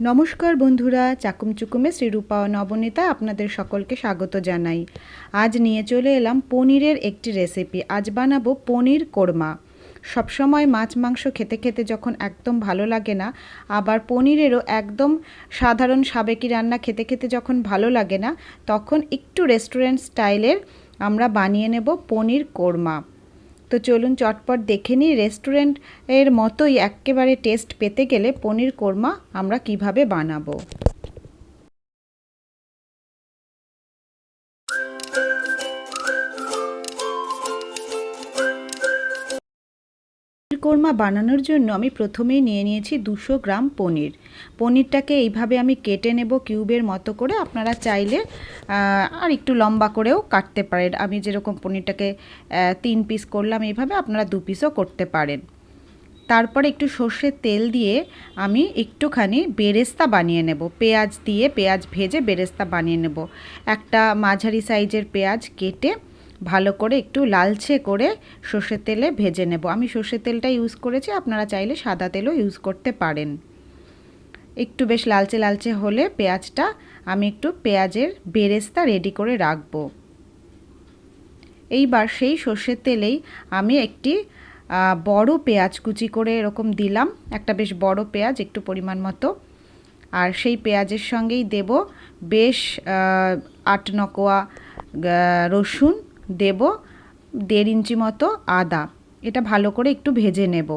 নমস্কার বন্ধুরা, চাকুম চুকুমে শ্রীরূপা ও নবনীতা আপনাদের সকলকে স্বাগত জানাই। আজ নিয়ে চলে এলাম পনিরের একটি রেসিপি আজ বানাবো পনির কোরমা। সবসময় মাছ মাংস খেতে খেতে যখন একদম ভালো লাগে না, আবার পনিরেরও একদম সাধারণ সাবেকি রান্না খেতে খেতে যখন ভালো লাগে না, তখন একটু রেস্টুরেন্ট স্টাইলের আমরা বানিয়ে নেব পনির কোরমা। তো চলুন চটপট দেখে নিই রেস্টুরেন্টের মতোই একেবারে টেস্ট পেতে গেলে পনির কোরমা আমরা কীভাবে বানাবো। কোরমা বানানোর জন্য আমি প্রথমেই নিয়ে নিয়েছি দুশো গ্রাম পনির। পনিরটাকে এইভাবে আমি কেটে নেব কিউবের মতো করে। আপনারা চাইলে আর একটু লম্বা করেও কাটতে পারেন। আমি যেরকম পনিরটাকে তিন পিস করলাম, এইভাবে আপনারা দু পিসও করতে পারেন। তারপরে একটু সর্ষের তেল দিয়ে আমি একটুখানি বেরেস্তা বানিয়ে নেব। পেঁয়াজ দিয়ে পেঁয়াজ ভেজে বেরেস্তা বানিয়ে নেব। একটা মাঝারি সাইজের পেঁয়াজ কেটে ভালো করে একটু লালচে করে সর্ষের তেলে ভেজে নেব। আমি সর্ষের তেলটা ইউজ করেছি, আপনারা চাইলে সাদা তেলও ইউজ করতে পারেন। একটু বেশ লালচে লালচে হলে পেঁয়াজটা আমি একটু পেঁয়াজের বেরেস্তা রেডি করে রাখব। এইবার সেই সর্ষের তেলেই আমি একটি বড় পেঁয়াজ কুচি করে এরকম দিলাম, একটা বেশ বড় পেঁয়াজ একটু পরিমাণ মতো। আর সেই পেঁয়াজের সঙ্গেই দেব বেশ আট নকোয়া রসুন দেব দেড় ইঞ্চি মতো আদা। এটা ভালো করে একটু ভেজে নেব।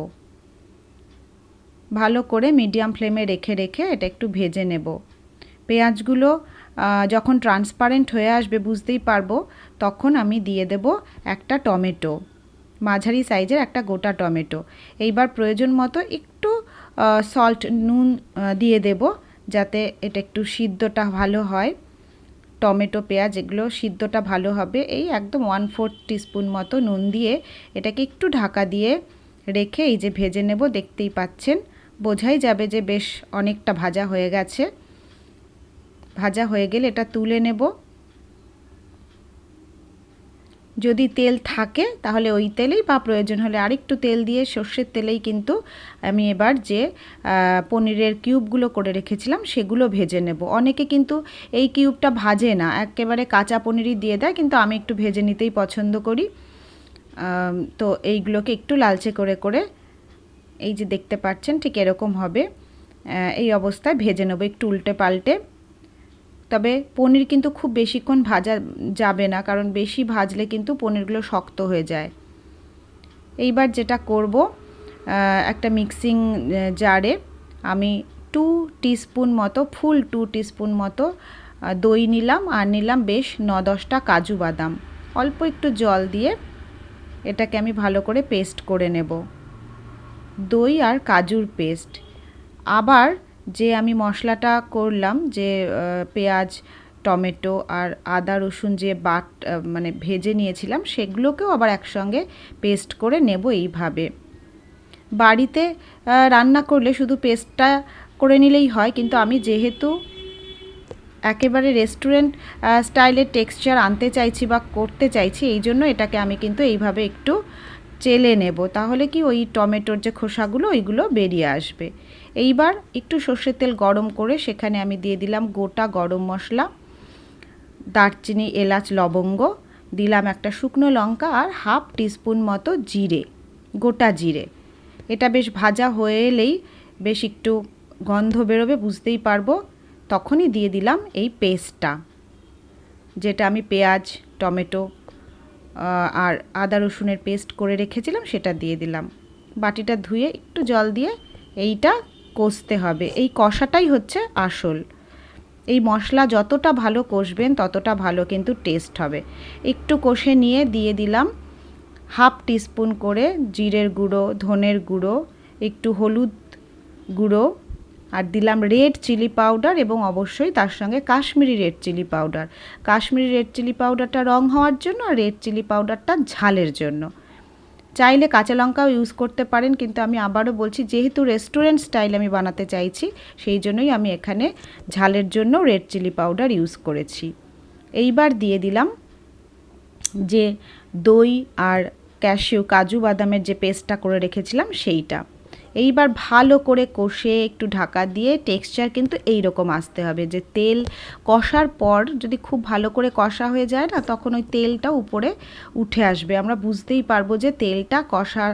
ভালো করে মিডিয়াম ফ্লেমে রেখে রেখে এটা একটু ভেজে নেব। পেঁয়াজগুলো যখন ট্রান্সপারেন্ট হয়ে আসবে বুঝতেই পারব, তখন আমি দিয়ে দেব একটা টমেটো, মাঝারি সাইজের একটা গোটা টমেটো। এইবার প্রয়োজন মতো একটু সল্ট নুন দিয়ে দেব যাতে এটা একটু সিদ্ধটা ভালো হয়। টমেটো, পেঁয়াজ, এগুলো সিদ্ধটা ভালো হবে। এই একদম ওয়ান ফোর্থ টিস্পুন মতো নুন দিয়ে এটাকে একটু ঢাকা দিয়ে রেখে এই যে ভেজে নেব, দেখতেই পাচ্ছেন। বোঝাই যাবে যে বেশ অনেকটা ভাজা হয়ে গেছে। ভাজা হয়ে গেলে এটা তুলে নেব। যদি তেল থাকে, তাহলে ওই তেলেই বা প্রয়োজন হলে আরেকটু তেল দিয়ে সর্ষের তেলেই কিন্তু আমি এবার যে পনিরের কিউবগুলো করে রেখেছিলাম, সেগুলো ভেজে নেব। অনেকে কিন্তু এই কিউবটা ভাজে না, একেবারে কাঁচা পনিরই দিয়ে দেয়, কিন্তু আমি একটু ভেজে নিতেই পছন্দ করি। তো এইগুলোকে একটু লালচে করে করে এই যে দেখতে পাচ্ছেন, ঠিক এরকম হবে। এই অবস্থায় ভেজে নেব, একটু উল্টে পাল্টে। তবে পনির কিন্তু খুব বেশিক্ষণ ভাজা যাবে না, কারণ বেশি ভাজলে কিন্তু পনিরগুলো শক্ত হয়ে যায়। এইবার যেটা করব একটা মিক্সিং জারে আমি টু টিস্পুন মতো ফুল টু টিস্পুন মতো দই নিলাম, আর নিলাম বেশ ন দশটা কাজু বাদাম। অল্প একটু জল দিয়ে এটাকে আমি ভালো করে পেস্ট করে নেব। দই আর কাজুর পেস্ট আবার যে আমি মশলাটা করলাম যে পেঁয়াজ, টমেটো আর আদা, রসুন যে বাট মানে ভেজে নিয়েছিলাম, সেগুলোকেও আবার একসঙ্গে পেস্ট করে নেব এইভাবে। বাড়িতে রান্না করলে শুধু পেস্টটা করে নিলেই হয়, কিন্তু আমি যেহেতু একেবারে রেস্টুরেন্ট স্টাইলের টেক্সচার আনতে চাইছি বা করতে চাইছি, এই জন্য এটাকে আমি কিন্তু এইভাবে একটু চেলে নেব, তাহলে কি ওই টমেটোর যে খোসাগুলো, ওইগুলো বেরিয়ে আসবে। এইবার একটু সর্ষের তেল গরম করে সেখানে আমি দিয়ে দিলাম গোটা গরম মশলা, দারচিনি, এলাচ, লবঙ্গ, দিলাম একটা শুকনো লঙ্কা আর হাফ টিস্পুন মতো জিরে, গোটা জিরে। এটা বেশ ভাজা হয়ে এলেই বেশ একটু গন্ধ বেরোবে, বুঝতেই পারব। তখনই দিয়ে দিলাম এই পেস্টটা, যেটা আমি পেঁয়াজ, টমেটো আর আদা রসুনের পেস্ট করে রেখেছিলাম, সেটা দিয়ে দিলাম। বাটিটা ধুয়ে একটু জল দিয়ে এইটা কষতে হবে। এই কষাটাই হচ্ছে আসল। এই মশলা যতটা ভালো কষবেন, ততটা ভালো কিন্তু টেস্ট হবে। একটু কষে নিয়ে দিয়ে দিলাম হাফ টিস্পুন করে জিরের গুঁড়ো, ধনের গুঁড়ো, একটু হলুদ গুঁড়ো আর দিলাম রেড চিলি পাউডার এবং অবশ্যই তার সঙ্গে Kashmiri red chilli powder. Kashmiri red chilli পাউডারটা রং হওয়ার জন্য আর রেড চিলি পাউডারটা ঝালের জন্য। চাইলে কাঁচা লঙ্কাও ইউজ করতে পারেন, কিন্তু আমি আবারও বলছি, যেহেতু রেস্টুরেন্ট স্টাইল আমি বানাতে চাইছি, সেই জন্যই আমি এখানে ঝালের জন্য রেড চিলি পাউডার ইউজ করেছি। এইবার দিয়ে দিলাম যে দই আর ক্যাশিউ কাজু বাদামের যে পেস্টটা করে রেখেছিলাম, সেইটা। এইবার ভালো করে কষে একটু ঢাকা দিয়ে টেক্সচার কিন্তু এই রকম আসতে হবে যে তেল কষার পর যদি খুব ভালো করে কষা হয়ে যায় না, তখন ওই তেলটা উপরে উঠে আসবে। আমরা বুঝতেই পারব যে তেলটা কষার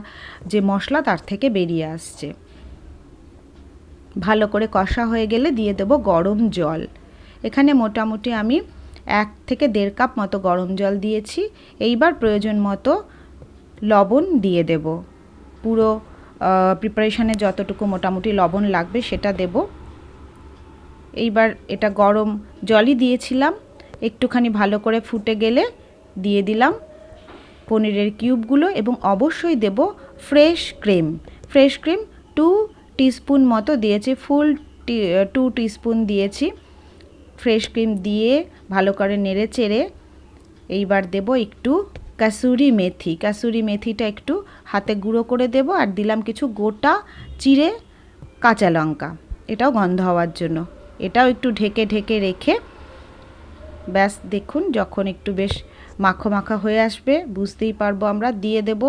যে মশলা তার থেকে বেরিয়ে আসছে। ভালো করে কষা হয়ে গেলে দিয়ে দেবো গরম জল। এখানে মোটামুটি আমি এক থেকে দেড় কাপ মতো গরম জল দিয়েছি। এইবার প্রয়োজন মতো লবণ দিয়ে দেব। পুরো প্রিপারেশানে যতটুকু মোটামুটি লবণ লাগবে সেটা দেব। এইবার এটা গরম জলই দিয়েছিলাম, একটুখানি ভালো করে ফুটে গেলে দিয়ে দিলাম পনিরের কিউবগুলো এবং অবশ্যই দেব fresh cream fresh cream two teaspoon মতো দিয়েছি ফুল টু টিস্পুন দিয়েছি। ফ্রেশ ক্রিম দিয়ে ভালো করে নেড়ে চেড়ে এইবার দেব একটু কাসুরি মেথি। কাসুরি মেথিটা একটু হাতে গুঁড়ো করে দেব আর দিলাম কিছু গোটা চিড়ে কাঁচা লঙ্কা। এটাও গন্ধ হওয়ার জন্য। এটাও একটু ঢেকে ঢেকে রেখে ব্যাস দেখুন যখন একটু বেশ মাখো মাখা হয়ে আসবে, বুঝতেই পারব আমরা, দিয়ে দেব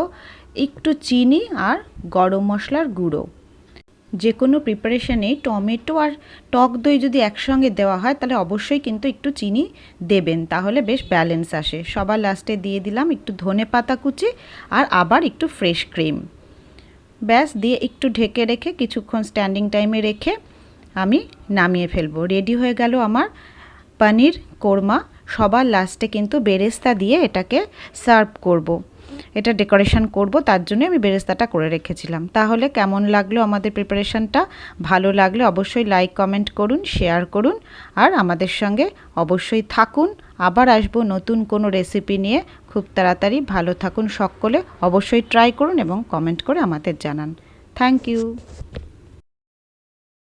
একটু চিনি আর গরম মশলার গুঁড়ো। যে কোনো প্রিপারেশানে টমেটো আর টক দই যদি একসঙ্গে দেওয়া হয়, তাহলে অবশ্যই কিন্তু একটু চিনি দেবেন। তাহলে বেশ ব্যালেন্স আসে। সবার লাস্টে দিয়ে দিলাম একটু ধনে পাতা কুচি আর আবার একটু ফ্রেশ ক্রিম ব্যাস, দিয়ে একটু ঢেকে রেখে কিছুক্ষণ স্ট্যান্ডিং টাইমে রেখে আমি নামিয়ে ফেলব। রেডি হয়ে গেল আমার পনির কোরমা। সবার লাস্টে কিন্তু বেরেস্তা দিয়ে এটাকে সার্ভ করব। এটা ডেকোরেশন করব, তার জন্য আমি বেরেস্তাটা করে রেখেছিলাম। তাহলে কেমন লাগল আমাদের প্রিপারেশনটা? ভালো লাগলে অবশ্যই লাইক, কমেন্ট করুন, শেয়ার করুন, আর আমাদের সঙ্গে অবশ্যই থাকুন। আবার আসব নতুন কোনো রেসিপি নিয়ে। খুব তাড়াতাড়ি ভালো থাকুন সকলে। অবশ্যই ট্রাই করুন এবং কমেন্ট করে আমাদের জানান। Thank you.